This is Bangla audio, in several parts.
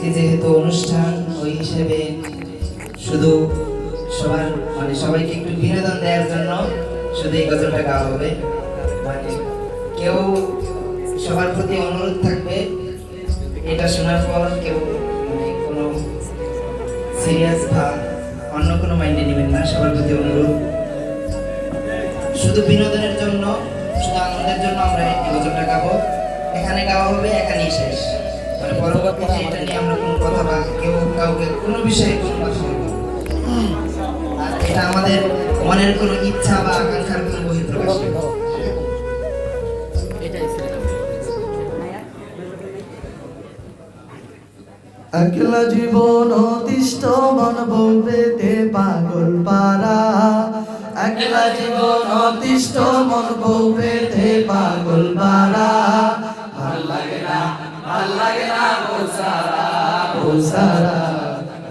যেহেতু অনুষ্ঠান, ওই হিসেবে শুধু সবার মানে সবাইকে একটু বিনোদন দেওয়ার জন্য শুধু এই গজলটা গাওয়া হবে। মানে কেউ সবার প্রতি অনুরোধ থাকবে, এটা শোনার পর কেউ মানে কোনো সিরিয়াস বা অন্য কোনো মাইন্ডে নেবেন না, সবার প্রতি অনুরোধ। শুধু বিনোদনের জন্য, শুধু আনন্দের জন্য আমরা এই গজলটা গাবো। এখানে গাওয়া হবে, এখানেই শেষ। মানে পরবর্তীতে এটা নিয়ে আমরা কোনো কথা বা কেউ কাউকে কোনো বিষয়ে কোনো কথা বলব আর এটা আমাদের মনের কোনো ইচ্ছা বা আকাঙ্ক্ষার কোনো বহিঃপ্রকাশ একলা জীবন অতিষ্ঠ মন বলবেতে পাগল পারা একলা জীবন অতিষ্ঠ মন বলবেতে পাগল পারা না বলসারা বলসারা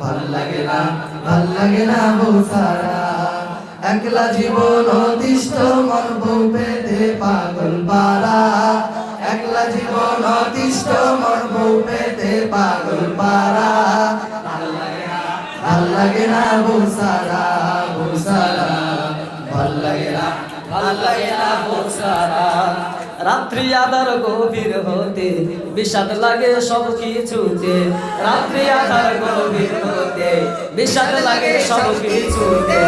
ভালো লাগে না, ভালো লাগে না বলসারা একলা জীবন অতিষ্ঠ, মন বলবেতে পাগল পারা একলা জীবন অতিষ্ঠ, মন বলবেতে পাগল পারা ভালো লাগে না বলসারা বলসারা ভালো লাগে না, ভালো লাগে না বলসারা রাত্রি আধার গভীর হতে, বিষাদ লাগে সব কিছুতে। রাত্রি আধার গভীর হতে, বিষাদ লাগে সব কিছুতে।